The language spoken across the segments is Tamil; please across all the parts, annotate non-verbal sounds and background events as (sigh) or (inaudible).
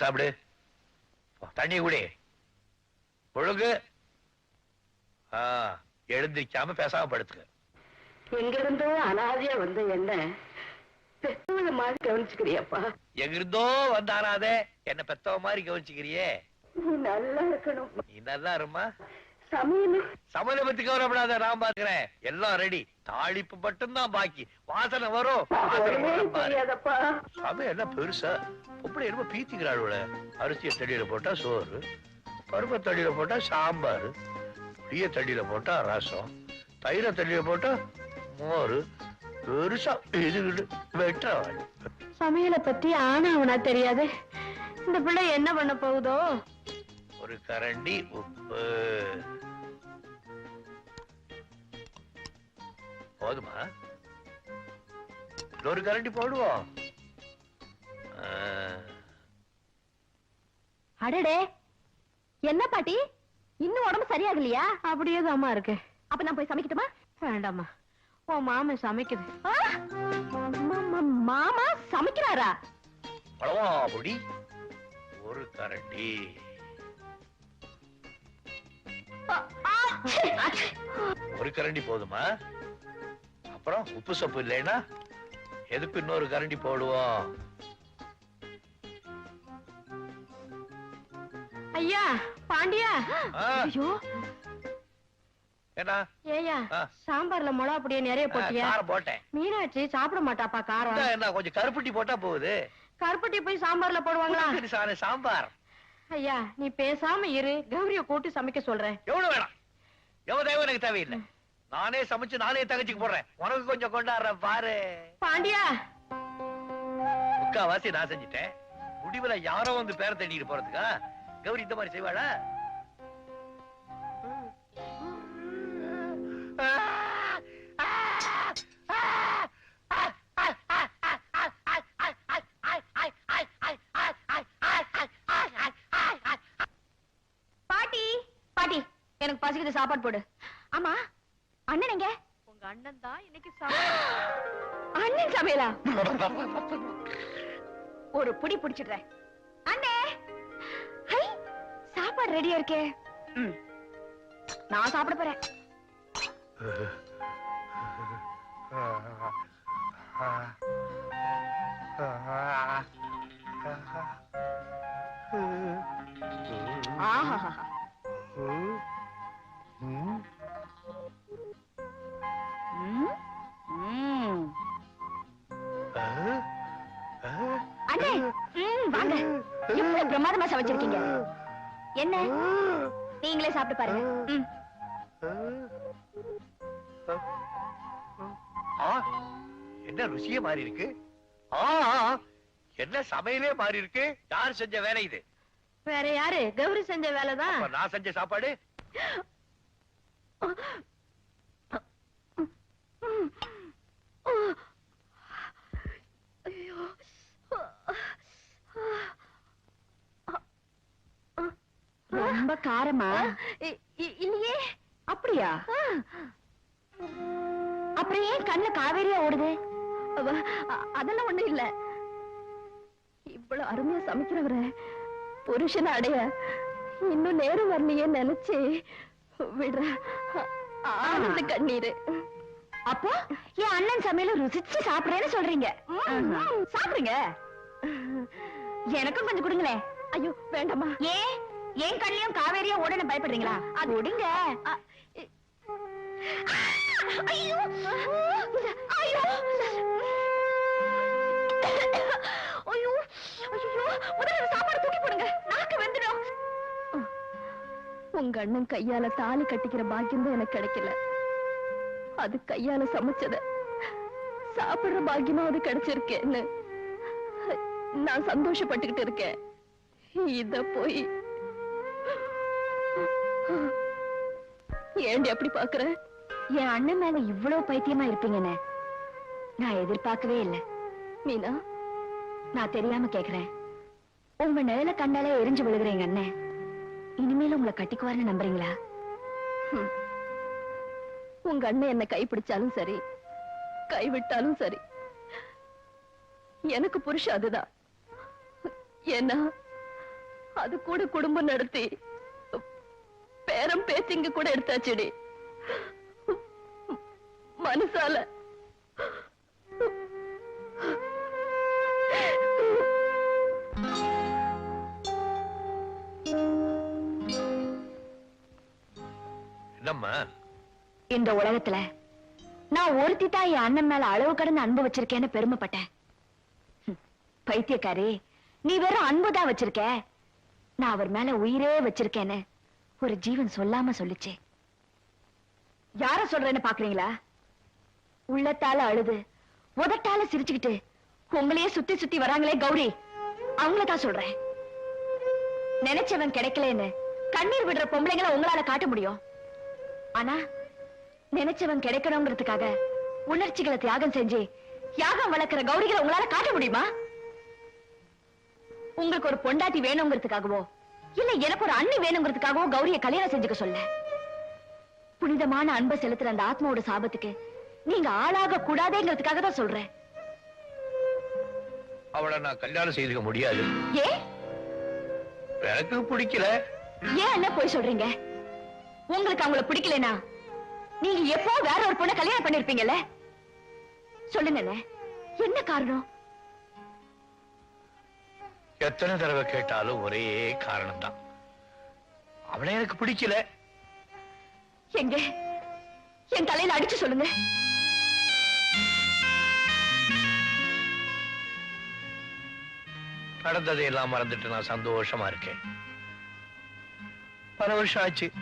சாப்பிடு. தண்ணி குடி. ஒழுங்கு. எழுந்திருக்காம பேசாம படுத்துக்க. எங்க இருந்தோ அனாதையா வந்த என்ன? மாதிரி கவனிச்சுக்கிறியாப்பா? எங்கிருந்தோ வந்தாராதே என்ன பெத்தவ மாதிரி கவனிச்சுக்கிறியே. நீ நல்லா இருக்கணும். நீ நல்லா இருமா பத்தி கவலைப்படாத நான் பாக்குறேன் எல்லாம் ரெடி தாளிப்பு மட்டும்தான் பாக்கி. வாசனை வரும். சமையல் என்ன பெருசா? பொம்பளை என்னமோ பீத்திக்கிறாள் அரிசியை தடியில போட்டா சோறு. பருப்பை தடியில போட்டா சாம்பார். புளிய தடியில போட்டா ரசம். தயிரை தடியில போட்டா மோர். பெருசா இது வெட்டுறாள் சமையலை பத்தி ஆனா அவனா தெரியாது. இந்த பிள்ளை என்ன பண்ண போகுதோ? ஒரு கரண்டி உப்பு. போதுமா? ஒரு கரண்டி போடுவோம். ஆ. அடடே. என்ன பாட்டி? இன்னும் உடம்பு சரியாகலையா? அப்படியே தாமா இருக்கு. அப்ப நான் போய் சமைக்கட்டுமா? வேண்டாம்மா. உன் மாமன் சமைக்குது. மாமா சமைக்கிறாரா? பொடி ஒரு கரண்டி. ஒரு கரண்டி போதுமா? அப்புறம் உப்பு சப்பு இல்லைன்னா எதுக்கு இன்னொரு கரண்டி போடுவோம்? ஐயா பாண்டியா. ஐயோ. என்ன ஏயா ஆ. சாம்பார்ல மிளகா அப்படியே நிறைய போட்டியா? போட்டேன். மீனாட்சி சாப்பிட மாட்டாப்பா காரம். என்ன கொஞ்சம் கருப்பட்டி போட்டா போகுது. கருப்பட்டி போய் சாம்பார்ல போடுவாங்களா? சாம்பார். ஐயா நீ பேசாம இரு. கௌரிய கூட்டி சமைக்க சொல்றேன். எவ்வளவு வேணாம். எவ்வளவு தேவை எனக்கு தேவையில்லை. நானே சமைச்சு நானே தகச்சிக்கு போடுறேன். உனக்கு கொஞ்சம் கொண்டாடுறேன் பாரு. பாண்டியா! முக்காவாசி நான் செஞ்சுட்டேன். முடிவுல யாரோ வந்து பேர தேடிட்டு போறதுக்கா? கௌரி இந்த மாதிரி செய்வாளா? பாட்டி எனக்கு பசிக்குது சாப்பாடு போடு. ஆமா அண்ணன் எங்க? உங்க அண்ணன் தான் இன்னைக்கு (gasps) அண்ணன் சமையலா? ஒரு புடி புடிச்சிடுறேன். அண்ணே! ஹை சாப்பாடு ரெடியா இருக்கே. நான் சாப்பிட போறேன். ஆஹா (laughs) என்ன? நீங்களே சாப்பிட்டு பாருங்க. என்ன ருசியே மாறி இருக்கு? என்ன சமையலே மாறி இருக்கு? யார் செஞ்ச வேலை இது? வேற யாரு? கௌரி செஞ்ச வேலைதான். நான் செஞ்ச சாப்பாடு ரொம்ப காரமா? இல்லையே. அப்படியா? அப்புறம் ஏன் கண்ணுல காவேரியா ஓடுது? அதெல்லாம் ஒண்ணும் இல்ல. இவ்வளவு அருமையா சமைக்கிறவர. புருஷனை அடைய இன்னும் நேரம் வரலையே நினைச்சு விடுற ஆனந்த கண்ணீரு. அப்போ என் அண்ணன் சமையல ருசிச்சு சாப்பிடுறேன்னு சொல்றீங்க. சாப்பிடுங்க. (laughs) எனக்கும் கொஞ்சம் கொடுங்களேன். ஐயோ வேண்டாமா ஏன்? என் கண்ணிலையும் காவேரியா ஓடன பயப்படுறீங்களா? அது இ- ஐயோ ஐயோ ஐயோ ஐயோ முதல்ல சாப்பாடு தூக்கி போடுங்க. நாக்கு வெந்துடும். உங்க அண்ணன் கையால தாலி கட்டிக்கிற பாக்கியம் தான் எனக்கு கிடைக்கல. அது கையால சமைச்சத சாப்பிடுற பாக்கியமாவது கிடைச்சிருக்கேன்னு நான் சந்தோஷப்பட்டுக்கிட்டு இருக்கேன். இத போய் ஏண்டி அப்படி பாக்குற என் அண்ணன் மேல இவ்வளவு பைத்தியமா இருப்பீங்கன்னு நான் எதிர்பார்க்கவே இல்லை. மீனா? நான் தெரியாம கேக்குறேன். உங்க நிழல கண்டாலே எரிஞ்சு விழுகிற எங்க அண்ணன். இனிமேல உங்களை கட்டிக்குவாருன்னு நம்புறீங்களா. உங்க அண்ணன் என்ன கைப்பிடிச்சாலும் சரி கைவிட்டாலும் சரி எனக்கு புருஷன் அதுதான். ஏன்னா அது கூட குடும்பம் நடத்தி பேரம் பேத்திங்க கூட எடுத்தாச்சுடி. மனசால. என்னம்மா? இந்த உலகத்துல நான் ஒருத்தி தான் என் அண்ணன் மேல அளவு கடந்து அன்பு வச்சிருக்கேன்னு பெருமைப்பட்டேன். பைத்தியக்காரி நீ வெறும் அன்புதான் வச்சிருக்க. நான் அவர் மேல உயிரே வச்சிருக்கேன்னு. ஒரு ஜீவன் சொல்லாம சொல்லுச்சு. யார சொல்றேன்னு பாக்குறீங்களா? உள்ளத்தால அழுது உதட்டால சிரிச்சுக்கிட்டு உங்களையே சுத்தி சுத்தி வராங்களே கௌரி அவங்கள தான் சொல்றேன். நினைச்சவன் கிடைக்கலன்னு கண்ணீர் விடுற பொம்பளைங்களை உங்களால காட்ட முடியும். ஆனா நினைச்சவன் கிடைக்கணுங்கிறதுக்காக உணர்ச்சிகளை தியாகம் செஞ்சு யாகம் வளர்க்கிற கௌரிகளை உங்களால காட்ட முடியுமா? உங்களுக்கு ஒரு பொண்டாட்டி வேணுங்கிறதுக்காகவோ இல்ல எனக்கு ஒரு அண்ணி வேணுங்கிறதுக்காகவோ கௌரிய கல்யாணம் செஞ்சுக்க சொல்ல. புனிதமான அன்பை செலுத்துற அந்த ஆத்மாவோட சாபத்துக்கு நீங்க ஆளாக கூடாதேங்கிறதுக்காக தான் சொல்றேன். அவளை நான் கல்யாணம் செய்துக்க முடியாது. எனக்கு பிடிக்கல. ஏன் என்ன போய் சொல்றீங்க? உங்களுக்கு அவங்கள பிடிக்கலனா? நீங்க எப்போ வேற ஒரு பொண்ணை கல்யாணம் பண்ணிருப்பீங்கல்ல? சொல்லுங்க. என்ன காரணம்? எத்தனை தடவை கேட்டாலும் ஒரே காரணம் தான் அவளை எனக்கு பிடிக்கல. எங்க? என் தலையில அடிச்சு சொல்லுங்க. நடந்ததை எல்லாம் மறந்துட்டு நான் சந்தோஷமா இருக்கேன். பல வருஷம் ஆச்சு.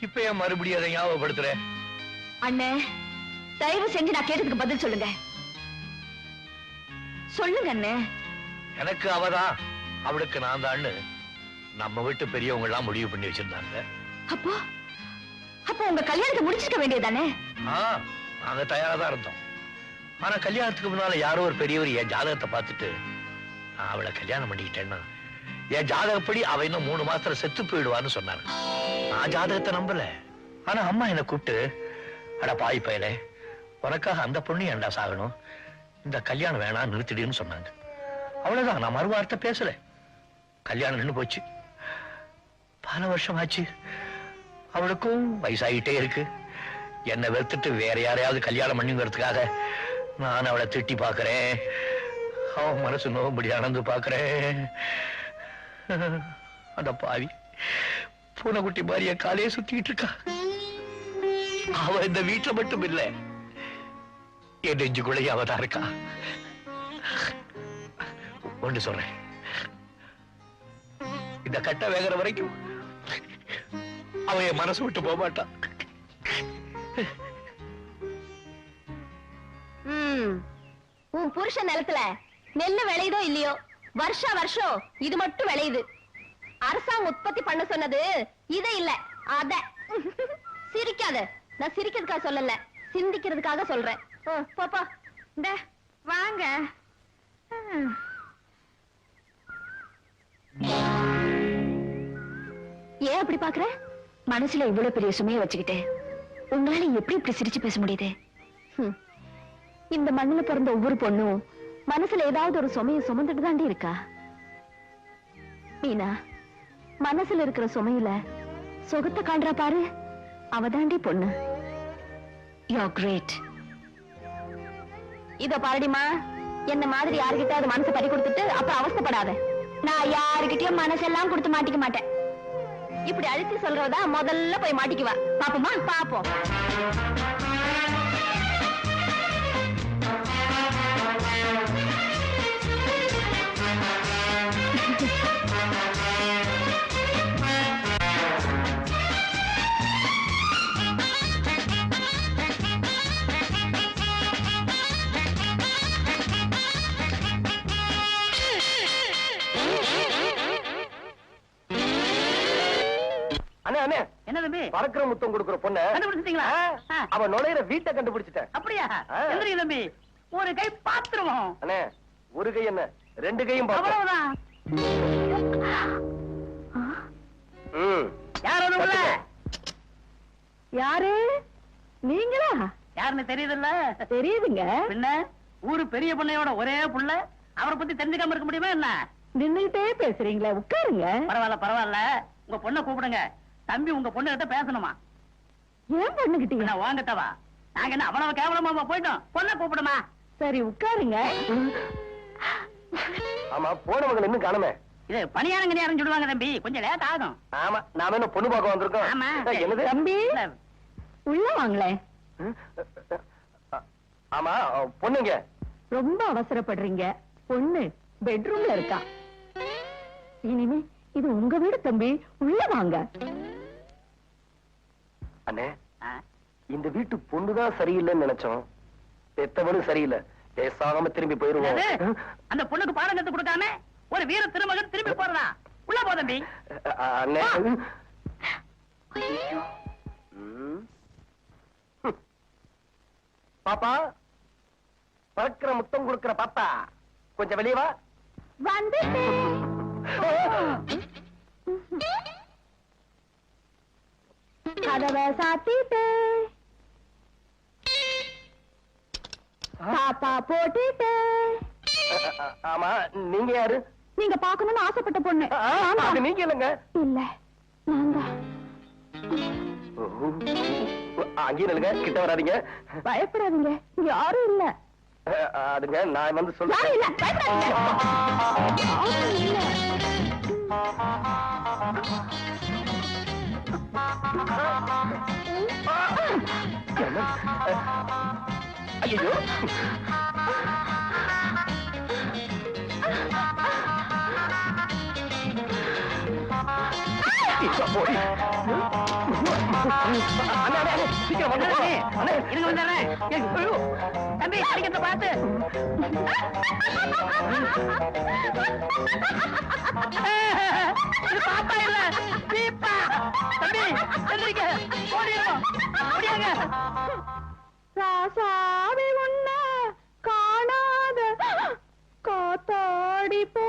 இப்ப ஏன் மறுபடியும் அதை ஞாபகப்படுத்துற? அண்ணே தயவு செஞ்சு நான் கேட்டதுக்கு பதில் சொல்லுங்க. சொல்லுங்க அண்ணே. எனக்கு அவதான் அவளுக்கு நான் தான்னு நம்ம வீட்டு பெரியவங்க எல்லாம் முடிவு பண்ணி வச்சிருந்தாங்க. அப்போ? அப்போ உங்க கல்யாணத்தை முடிச்சிருக்க வேண்டியதானே நாங்க தயாரா தான் இருந்தோம். ஆனா கல்யாணத்துக்கு முன்னால யாரோ ஒரு பெரியவர் என் ஜாதகத்தை பார்த்துட்டு நான் அவளை கல்யாணம் பண்ணிக்கிட்டேன்னா என் ஜாதகப்படி அவ இன்னும் மூணு மாசத்துல செத்து போயிடுவான்னு சொன்னாங்க நான் ஜாதகத்தை நம்பல. ஆனா அம்மா என்னை கூப்பிட்டு அட பாய் பயலே உனக்காக அந்த பொண்ணு ஏன்டா சாகணும்? இந்த கல்யாணம் வேணாம் நிறுத்திடுன்னு சொன்னாங்க. அவ்வளவுதான் நான் மறுவார்த்தை பேசல. கல்யாணம் நின்று போச்சு. பல வருஷம் ஆச்சு. அவளுக்கும் வயசாகிட்டே இருக்கு. என்னை வெறுத்துட்டு வேற யாரையாவது கல்யாணம் பண்ணிங்கிறதுக்காக நான் அவளை திட்டி பார்க்கறேன். அவன் மனசு நோம்படி அணந்து பார்க்கறேன். அந்த பாவி பூனைக்குட்டி மாதிரி என் காலையே சுத்திட்டு இருக்கா. அவ இந்த வீட்டுல மட்டும் இல்லை என் நெஞ்சுக்குள்ளேயே அவதான் இருக்கா. ஒன்று சொல்றேன். இந்த கட்ட வேகிற வரைக்கும் அவ என் மனசு விட்டு போக மாட்டான். உன் புருஷ நிலத்துல நெல்லு விளையுதோ இல்லையோ? வருஷ வருஷம் இது மட்டும் விளையுது. அரசாங்கம் உற்பத்தி பண்ண சொன்னது இத இல்ல அத. சிரிக்காத. நான் சிரிக்கிறதுக்காக சொல்லல சிந்திக்கிறதுக்காக சொல்றேன். ம், போ இந்த வாங்க. ஏன் அப்படி பாக்குற மனசுல இவ்வளவு பெரிய சுமையை வச்சுக்கிட்டு உங்களால எப்படி இப்படி சிரிச்சு பேச முடியுது? இந்த மண்ணுல பிறந்த ஒவ்வொரு பொண்ணும் மனசுல ஏதாவது ஒரு சுமையை சுமந்துட்டு தாண்டி இருக்கா? மீனா மனசுல இருக்கிற சுமையில சொகத்தை காண்றா பாரு. அவ தாண்டி பொண்ணு. யூ கிரேட் இத பாருடிமா என்ன மாதிரி யாருகிட்ட மனசு பறி கொடுத்துட்டு அப்புறம் அவசப்படாத நான் யாருகிட்டயும் மனசெல்லாம் கொடுத்து மாட்டிக்க மாட்டேன். இப்படி அழுத்தி சொல்றதா முதல்ல போய் மாட்டிக்குவா. பாப்போமா? பாப்போம். அண்ணே (laughs) பறக்கிற முத்தம் கொடுக்கிற பொண்ணு கண்டுபிடிச்சிட்டீங்களா. அவ நுழையிற வீட்டை கண்டுபிடிச்சிட்டேன். அப்படியா? ஆ. எந்திரிங்க தம்பி. ஒரு கை பாத்துருவோம் அண்ணே ஒரு கை என்ன? ரெண்டு கையும் பார்ப்போம். அவ்வளவுதான். ம். யார் அது உள்ள யாரு? நீங்களா? யாருன்னு தெரியுதுல்ல? தெரியுதுங்க. பின்ன ஊரு பெரிய பிள்ளையோட ஒரே புள்ள அவரை பத்தி தெரிஞ்சுக்காம இருக்க முடியுமா என்ன? நின்னுகிட்டே பேசுறீங்களே உட்காருங்க. பரவாயில்ல பரவாயில்ல. உங்க பொண்ணை கூப்பிடுங்க. தம்பி உங்க பொண்ணு கிட்ட பேசணுமா? ஏன் பண்ணுகிட்டீங்க வாங்கட்டவா நாங்க என்ன அவ்வளவு கேவலமா போயிட்டோம்? பொண்ணை கூப்பிடுமா? சரி உட்காருங்க. ஆமா போனவங்க இன்னும் காணுமே இது பணியாரங்க நேரம் சொல்லுவாங்க தம்பி. கொஞ்சம் லேட் ஆகும். ஆமா நாம என்ன பொண்ணு பார்க்க வந்திருக்கோம். ஆமா. என்னது? தம்பி உள்ள வாங்களேன் ஆமா பொண்ணுங்க. ரொம்ப அவசரப்படுறீங்க. பொண்ணு பெட்ரூம்ல இருக்கா. இனிமே இது உங்க வீடு தம்பி. உள்ள வாங்க. அண்ணே இந்த வீட்டு பொண்ணுதான் சரியில்லைன்னு நினைச்சோம். பெத்தவனும் சரியில்லை. பேசாம திரும்பி போயிருவோம்? அந்த பொண்ணுக்கு பாடம் கத்து கொடுக்காம ஒரு வீர திருமகன் திரும்பி போறதா? உள்ள போ தம்பி. அண்ணே. பாப்பா பறக்கிற முத்தம் கொடுக்கிற பாப்பா கொஞ்சம் வெளியே வா. கதவை சாத்திட்டு. பாப்பா போட்டுட்டு. ஆமா நீங்க யாரு? நீங்க பாக்கணும்னு ஆசைப்பட்ட பொண்ணு. அது நீங்க இல்லைங்க. இல்ல அங்கேயும் இல்லைங்க கிட்ட வராதீங்க. பயப்படாதீங்க யாரும் இல்ல. அதுங்க நான் வந்து சொல்றேன். இல்ல பயப்படாதீங்க. யாரும் இல்ல. ஐயோ இப்ப போடி. தம்பி அடிக்கிறத பார்த்து இது பாப்பா இல்ல பீப்பா தம்பி எந்திரிக்க ஓடிடும் ஓடியாங்க ராசாவி உன்ன காணாத காத்தாடி போ